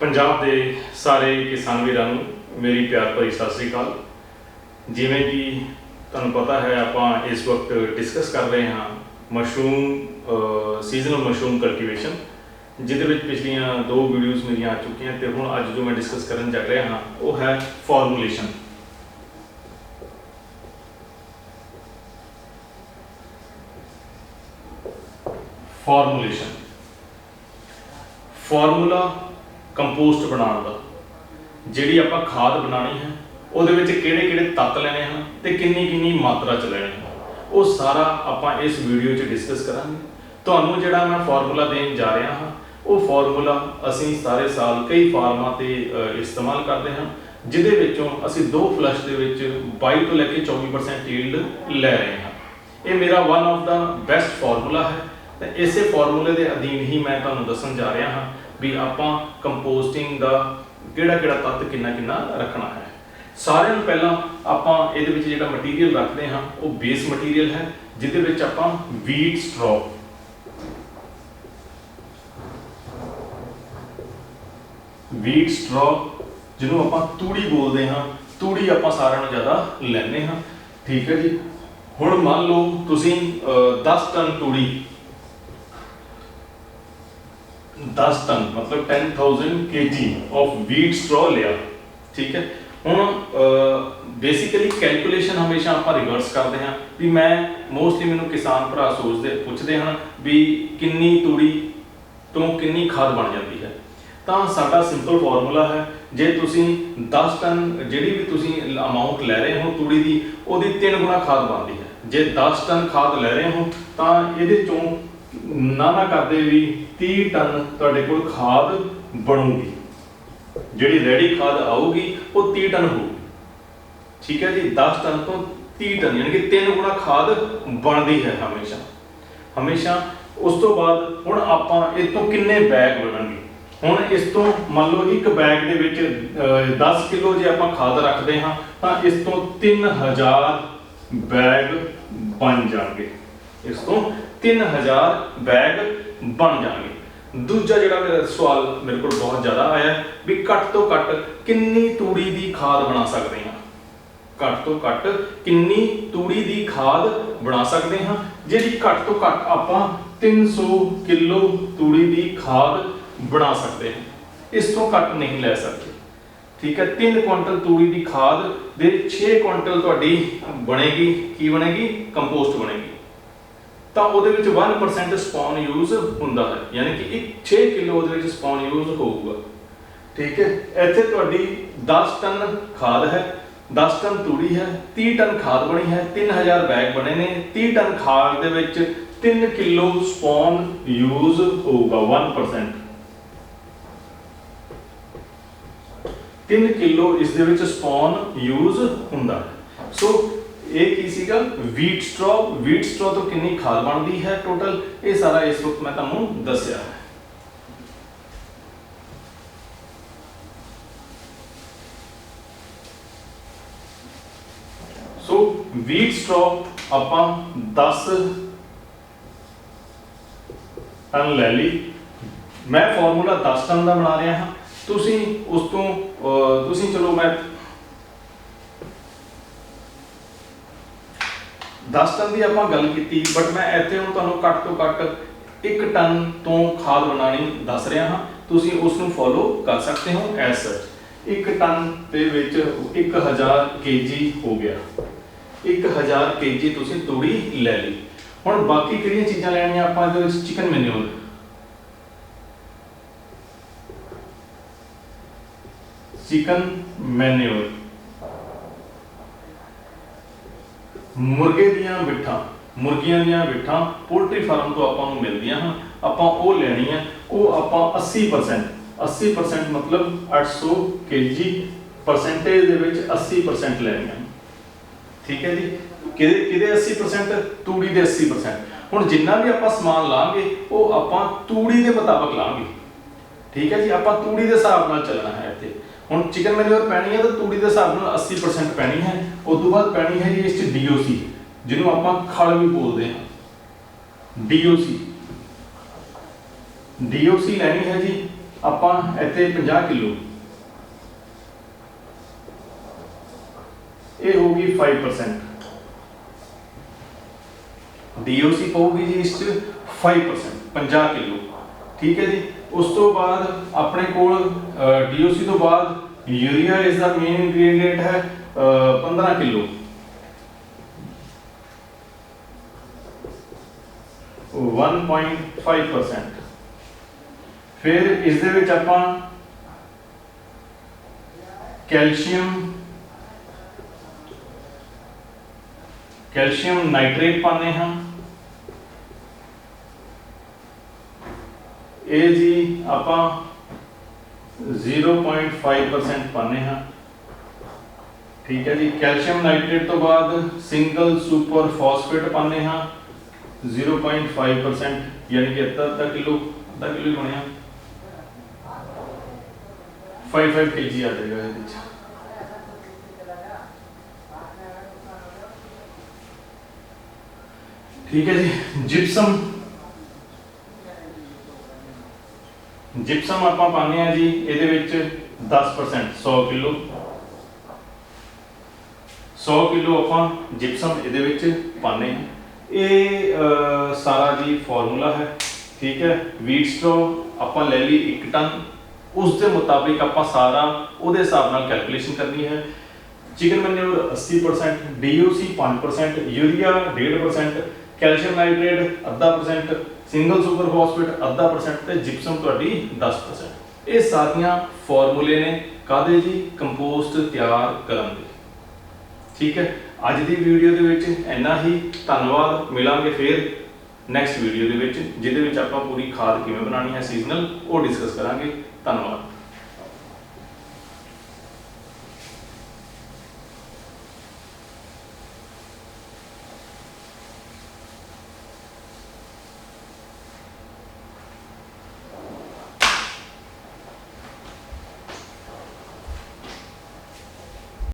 ਪੰਜਾਬ ਦੇ ਸਾਰੇ ਕਿਸਾਨ ਵੀਰਾਂ ਨੂੰ ਮੇਰੀ ਪਿਆਰ ਭਰੀ ਸਤਿ ਸ੍ਰੀ ਅਕਾਲ। ਜਿਵੇਂ ਕਿ ਤੁਹਾਨੂੰ ਪਤਾ ਹੈ, ਆਪਾਂ ਇਸ ਵਕਤ ਡਿਸਕਸ ਕਰ ਰਹੇ ਹਾਂ ਮਸ਼ਰੂਮ ਸੀਜ਼ਨਲ ਮਸ਼ਰੂਮ ਕਲਟੀਵੇਸ਼ਨ ਜਿਹਦੇ ਵਿੱਚ ਪਿਛਲੀਆਂ ਦੋ ਵੀਡੀਓਜ਼ ਮੇਰੀਆਂ ਆ ਚੁੱਕੀਆਂ ਤੇ ਹੁਣ ਅੱਜ ਜੋ ਮੈਂ ਡਿਸਕਸ ਕਰਨ ਜਾ ਰਿਹਾ ਹਾਂ, ਉਹ ਹੈ ਫਾਰਮੂਲੇਸ਼ਨ ਫਾਰਮੂਲੇਸ਼ਨ ਫਾਰਮੂਲਾ ਕੰਪੋਸਟ ਬਣਾਉਣ ਦਾ। ਜਿਹੜੀ ਆਪਾਂ ਖਾਦ ਬਣਾਣੀ ਹੈ, ਉਹਦੇ ਵਿੱਚ ਕਿਹੜੇ ਕਿਹੜੇ ਤੱਤ ਲੈਣੇ ਹਨ ਤੇ ਕਿੰਨੀ ਕਿੰਨੀ ਮਾਤਰਾ ਚ ਲੈਣੇ ਹਨ। ਉਹ ਸਾਰਾ ਆਪਾਂ ਇਸ ਵੀਡੀਓ 'ਚ ਡਿਸਕਸ ਕਰਾਂਗੇ। ਤੁਹਾਨੂੰ ਜਿਹੜਾ ਮੈਂ ਫਾਰਮੂਲਾ ਦੇਣ ਜਾ ਰਿਹਾ ਹਾਂ, ਉਹ ਫਾਰਮੂਲਾ ਅਸੀਂ ਸਾਰੇ ਸਾਲ ਕਈ ਫਾਰਮਾਂ ਤੇ ਇਸਤੇਮਾਲ ਕਰਦੇ ਹਾਂ, ਜਿਹਦੇ ਵਿੱਚੋਂ ਅਸੀਂ ਦੋ ਫਲਸ਼ ਦੇ ਵਿੱਚ 22 ਤੋਂ ਲੈ ਕੇ 24% ਯੀਲਡ ਲੈ ਰਹੇ ਹਾਂ। ਇਹ ਮੇਰਾ one of the best formula ਹੈ। ਤੇ ਇਸੇ ਫਾਰਮੂਲੇ ਦੇ ਅਧੀਨ ਹੀ ਮੈਂ ਤੁਹਾਨੂੰ ਦੱਸਣ ਜਾ ਰਿਹਾ ਹਾਂ ਵੀ ਆਪਾਂ ਕੰਪੋਸਟਿੰਗ ਦਾ ਕਿਹੜਾ ਕਿਹੜਾ ਤੱਤ ਕਿੰਨਾ ਕਿੰਨਾ ਰੱਖਣਾ ਹੈ। ਸਾਰਿਆਂ ਨੂੰ ਪਹਿਲਾਂ ਆਪਾਂ ਇਹਦੇ ਵਿੱਚ ਜਿਹੜਾ ਮਟੀਰੀਅਲ ਰੱਖਦੇ ਹਾਂ ਉਹ ਬੇਸ ਮਟੀਰੀਅਲ ਹੈ ਜਿਹਦੇ ਵਿੱਚ ਆਪਾਂ ਵੀਟ ਸਟ੍ਰੋ ਵੀਟ ਸਟ੍ਰੋ ਜਿਹਨੂੰ ਆਪਾਂ ਤੂੜੀ ਬੋਲਦੇ ਹਾਂ ਤੂੜੀ ਆਪਾਂ ਸਾਰਿਆਂ ਨੂੰ ਜ਼ਿਆਦਾ ਲੈਂਦੇ ਹਾਂ। ਠੀਕ ਹੈ ਜੀ। ਹੁਣ ਮੰਨ ਲਓ ਤੁਸੀਂ ਅਹ, 10 ਟਨ ਤੂੜੀ 10 ਟਨ, ਮਤਲਬ 10000 kg ਆਫ ਵੀਟ ਸਟ੍ਰੋ ਲਿਆ, ਠੀਕ ਹੈ। ਹੁਣ ਬੇਸਿਕਲੀ ਕੈਲਕੂਲੇਸ਼ਨ ਹਮੇਸ਼ਾ ਆਪਾਂ ਰਿਵਰਸ ਕਰਦੇ ਹਾਂ ਵੀ ਮੈਂ ਮੋਸਟਲੀ ਮੈਨੂੰ ਕਿਸਾਨ ਭਰਾ ਸੋਚਦੇ, ਪੁੱਛਦੇ ਹਨ ਵੀ ਕਿੰਨੀ ਤੂੜੀ ਤੋਂ ਕਿੰਨੀ ਖਾਦ ਬਣ ਜਾਂਦੀ ਹੈ। ਤਾਂ ਸਾਡਾ ਸਿੰਪਲ ਫਾਰਮੂਲਾ ਹੈ, ਜੇ ਤੁਸੀਂ 10 ਟਨ ਜਿਹੜੀ ਵੀ ਤੁਸੀਂ ਅਮਾਉਂਟ ਲੈ ਰਹੇ ਹੋ ਤੂੜੀ ਦੀ, ਉਹਦੀ 3 ਗੁਣਾ ਖਾਦ ਬਣਦੀ ਹੈ। ਜੇ 10 ਟਨ ਖਾਦ ਲੈ ਰਹੇ ਹੋ, ਤਾਂ ਇਹਦੇ ਚੋਂ ਨਾ ਨਾ ਕਰਦੇ ਵੀ 30 ਟਨ ਤੁਹਾਡੇ ਕੋਲ ਖਾਦ ਬਣੂਗੀ। ਜਿਹੜੀ ਰੈਡੀ ਖਾਦ ਆਊਗੀ ਉਹ 30 ਟਨ ਹੋਊਗੀ ਠੀਕ ਹੈ ਜੀ? 10 ਟਨ ਤੋਂ 30 ਟਨ ਯਾਨੀ ਕਿ 3 ਗੁਣਾ ਖਾਦ ਬਣਦੀ ਹੈ ਹਮੇਸ਼ਾ। ਹਮੇਸ਼ਾ ਉਸ ਤੋਂ ਬਾਅਦ ਹੁਣ ਆਪਾਂ ਇਹ ਤੋਂ ਕਿੰਨੇ ਬੈਗ ਬਣਨਗੇ? ਹੁਣ ਇਸ ਤੋਂ ਮੰਨ ਲਓ ਇੱਕ ਬੈਗ ਦੇ ਵਿੱਚ ਅਹ, 10 ਕਿਲੋ ਜੇ ਆਪਾਂ ਖਾਦ ਰੱਖਦੇ ਹਾਂ ਤਾਂ ਇਸ ਤੋਂ 3000 ਬੈਗ ਬਣ ਜਾਣਗੇ। ਇਸ ਤੋਂ 3000 ਬੈਗ ਬਣ ਜਾਣਗੇ। ਦੂਜਾ ਜਿਹੜਾ ਮੇਰਾ ਸਵਾਲ ਮੇਰੇ ਕੋਲ ਬਹੁਤ ਜ਼ਿਆਦਾ ਆਇਆ ਵੀ ਘੱਟ ਤੋਂ ਘੱਟ ਕਿੰਨੀ ਤੂੜੀ ਦੀ ਖਾਦ ਬਣਾ ਸਕਦੇ ਹਾਂ? ਘੱਟ ਤੋਂ ਘੱਟ ਕਿੰਨੀ ਤੂੜੀ ਦੀ ਖਾਦ ਬਣਾ ਸਕਦੇ ਹਾਂ? ਜਿਹੜੀ ਘੱਟ ਤੋਂ ਘੱਟ ਆਪਾਂ 300 ਕਿਲੋ ਤੂੜੀ ਦੀ ਖਾਦ ਬਣਾ ਸਕਦੇ ਹਾਂ। ਇਸ ਤੋਂ ਘੱਟ ਨਹੀਂ ਲੈ ਸਕਦੇ। ਠੀਕ ਹੈ 3 ਕੁਇੰਟਲ ਤੂੜੀ ਦੀ ਖਾਦ ਦੇ 6 ਕੁਇੰਟਲ ਤੁਹਾਡੀ ਬਣੇਗੀ, ਕੀ ਬਣੇਗੀ? ਕੰਪੋਸਟ ਬਣੇਗੀ। ਤਾਂ ਉਹਦੇ ਵਿੱਚ 1% ਸਪੌਨ ਯੂਜ਼ ਹੁੰਦਾ ਹੈ। ਯਾਨੀ ਕਿ 6 ਕਿਲੋ ਉਹਦੇ ਵਿੱਚ ਸਪੌਨ ਯੂਜ਼ ਹੋਊਗਾ। ਠੀਕ ਹੈ? ਇੱਥੇ ਤੁਹਾਡੀ 10 ਟਨ ਖਾਦ ਹੈ 10 ਟਨ ਤੂੜੀ ਹੈ 30 ਟਨ ਖਾਦ ਬਣੀ ਹੈ 3000 ਬੈਗ ਬਣੇ ਨੇ 30 ਟਨ ਖਾਦ ਦੇ ਵਿੱਚ 3 ਕਿਲੋ ਸਪੌਨ ਯੂਜ਼ ਹੋਊਗਾ 1% 3 ਕਿਲੋ ਇਸ ਦੇ ਵਿੱਚ ਸਪੌਨ ਯੂਜ਼ ਹੁੰਦਾ ਹੈ। ਸੋ ਇਹ ਕੀ ਸੀਗਾ? ਵੀਟ ਸਟ੍ਰੋ ਵੀਟ ਸਟ੍ਰੋ ਤੋਂ ਕਿੰਨੀ ਖਾਦ ਬਣਦੀ ਹੈ ਟੋਟਲ ਇਹ ਸਾਰਾ ਇਸ ਵਕਤ ਮੈਂ ਤੁਹਾਨੂੰ ਦੱਸਿਆ ਹੈ। ਸੋ ਵੀਟ ਸਟ੍ਰੋ ਆਪਾਂ 10 ਟਨ ਲੈ ਲਈ। ਮੈਂ ਫਾਰਮੂਲਾ 10 ਟਨ ਦਾ ਬਣਾ ਰਿਹਾ ਹਾਂ। ਤੁਸੀਂ ਉਸ ਤੋਂ ਅਹ, ਤੁਸੀਂ ਚਲੋ ਮੈਂ 10 ਟਨ ਦੀ ਆਪਾਂ ਗੱਲ ਕੀਤੀ ਬਟ ਮੈਂ ਇੱਥੇ ਹੁਣ ਤੁਹਾਨੂੰ ਘੱਟ ਤੋਂ ਘੱਟ 1 ਟਨ ਤੋਂ ਖਾਦ ਬਣਾਣੀ ਦੱਸ ਰਿਹਾ ਹਾਂ। ਤੁਸੀਂ ਉਸ ਨੂੰ ਫੋਲੋ ਕਰ ਸਕਦੇ ਹੋ ਐਸ ਸੱਚ 1 ਟਨ ਦੇ ਵਿੱਚ 1000 kg ਹੋ ਗਿਆ। 1000 kg ਤੁਸੀਂ ਤੂੜੀ ਲੈ ਲਈ। ਹੁਣ ਬਾਕੀ ਕਿਹੜੀਆਂ ਚੀਜ਼ਾਂ ਲੈਣੀਆਂ ਆਪਾਂ ਇਹਦੇ ਵਿੱਚ? ਚਿਕਨ ਮੈਨੂਅਰ ਚਿਕਨ ਮੈਨੂਅਰ ਮੁਰਗੇ ਦੀਆਂ ਬਿੱਠਾਂ ਮੁਰਗੀਆਂ ਦੀਆਂ ਬਿੱਠਾਂ ਪੋਲਟਰੀ ਫਾਰਮ ਤੋਂ ਆਪਾਂ ਨੂੰ ਮਿਲਦੀਆਂ ਹਨ। ਆਪਾਂ ਉਹ ਲੈਣੀਆਂ, ਉਹ ਆਪਾਂ 80% 80% ਮਤਲਬ 800 kg ਪਰਸੈਂਟੇਜ ਦੇ ਵਿੱਚ 80% ਲੈਣੀਆਂ। ਠੀਕ ਹੈ ਜੀ? ਕਿਹਦੇ ਕਿਹਦੇ 80% ਤੂੜੀ ਦੇ 80% ਹੁਣ ਜਿੰਨਾ ਵੀ ਆਪਾਂ ਸਮਾਨ ਲਾਂਗੇ, ਉਹ ਆਪਾਂ ਤੂੜੀ ਦੇ ਮੁਤਾਬਕ ਲਾਂਗੇ। ਠੀਕ ਹੈ ਜੀ? ਆਪਾਂ ਤੂੜੀ ਦੇ ਹਿਸਾਬ ਨਾਲ ਚੱਲਣਾ ਹੈ ਇੱਥੇ। ਹੁਣ ਚਿਕਨ ਮੈਨੂਅਰ ਪੈਣੀ ਹੈ ਤਾਂ ਤੂੜੀ ਦੇ ਹਿਸਾਬ ਨਾਲ 80% ਪੈਣੀ ਹੈ। ਉਸ ਤੋਂ ਬਾਅਦ ਪੈਣੀ ਹੈ ਜੀ ਇਸ ਚ ਡੀਓਸੀ ਜਿਹਨੂੰ ਆਪਾਂ ਖਲ ਵੀ ਬੋਲਦੇ ਹਾਂ। ਡੀਓਸੀ ਡੀਓਸੀ ਲੈਣੀ ਹੈ ਜੀ ਆਪਾਂ ਇੱਥੇ 50 ਕਿਲੋ। ਇਹ ਹੋਊਗੀ 5% DOC ਪਊਗੀ ਜੀ ਇਸ ਚ 5% 50 ਕਿਲੋ। ਠੀਕ ਹੈ ਜੀ? ਉਸ ਤੋਂ ਬਾਅਦ ਆਪਣੇ ਕੋਲ DOC ਤੋਂ ਬਾਅਦ ਯੂਰੀਆ ਇਸ ਦਾ ਮੇਨ ਇੰਗਰੀਡੀਐਂਟ ਹੈ ਅਹ, 15 ਕਿਲੋ। 1.5% ਫਿਰ ਇਸ ਦੇ ਵਿੱਚ ਆਪਾਂ ਕੈਲਸ਼ੀਅਮ ਕੈਲਸ਼ੀਅਮ ਨਾਈਟ੍ਰੇਟ ਪਾਉਂਦੇ ਹਾਂ। ਇਹ ਜੀ ਆਪਾਂ 0.5% ਪਾਉਂਦੇ ਹਾਂ। ਠੀਕ ਹੈ ਜੀ, ਕੈਲਸ਼ੀਅਮ ਨਾਈਟ੍ਰੇਟ ਤੋਂ ਬਾਅਦ ਸਿੰਗਲ ਸੁਪਰ ਫਾਸਫੇਟ ਪਾਉਂਦੇ ਹਾਂ। 0.5% ਯਾਨੀ ਕਿ ਅੱਧਾ ਅੱਧਾ ਕਿਲੋ ਅੱਧਾ ਕਿਲੋ ਹੀ ਬਣਿਆ 5-5 kg ਆ ਜਾਏਗਾ ਇਹਦੇ ਵਿੱਚ। ਠੀਕ ਹੈ ਜੀ ਜਿਪਸਮ ਜਿਪਸਮ ਆਪਾਂ ਪਾਉਂਦੇ ਆ ਜੀ, ਇਹਦੇ ਵਿੱਚ 10% 100 ਕਿਲੋ। 100 ਕਿਲੋ ਆਪਾਂ ਜਿਪਸਮ ਇਹਦੇ ਵਿੱਚ ਪਾਉਂਦੇ ਹਾਂ। ਇਹ ਸਾਰਾ ਜੀ ਫਾਰਮੂਲਾ ਹੈ, ਠੀਕ ਹੈ? ਵੀਟ ਸਟ੍ਰੋ ਆਪਾਂ ਲੈ ਲਈ 1 ਟਨ। ਉਸ ਦੇ ਮੁਤਾਬਿਕ ਆਪਾਂ ਸਾਰਾ ਉਹਦੇ ਹਿਸਾਬ ਨਾਲ ਕੈਲਕੂਲੇਸ਼ਨ ਕਰਨੀ ਹੈ। Chicken manure 80% DOC 5% urea 1.5% calcium nitrate ਅੱਧਾ ਪਰਸੈਂਟ ਸਿੰਗਲ ਸੁਪਰ ਫਾਸਫੇਟ ਅੱਧਾ ਪਰਸੈਂਟ ਤੇ ਜਿਪਸਮ ਤੁਹਾਡੀ 10% ਇਹ ਸਾਰੀਆਂ ਫਾਰਮੂਲੇ ਨੇ ਕਾਦੇ ਜੀ? ਕੰਪੋਸਟ ਤਿਆਰ ਕਰਨ ਦੇ। ਠੀਕ ਹੈ? ਅੱਜ ਦੀ ਵੀਡੀਓ ਦੇ ਵਿੱਚ ਇੰਨਾ ਹੀ। ਧੰਨਵਾਦ, ਮਿਲਾਂਗੇ ਫੇਰ ਨੈਕਸਟ ਵੀਡੀਓ ਦੇ ਵਿੱਚ, ਜਿਹਦੇ ਵਿੱਚ ਆਪਾਂ ਪੂਰੀ ਖਾਦ ਕਿਵੇਂ ਬਣਾਉਣੀ ਹੈ ਸੀਜ਼ਨਲ ਉਹ ਡਿਸਕਸ ਕਰਾਂਗੇ। ਧੰਨਵਾਦ।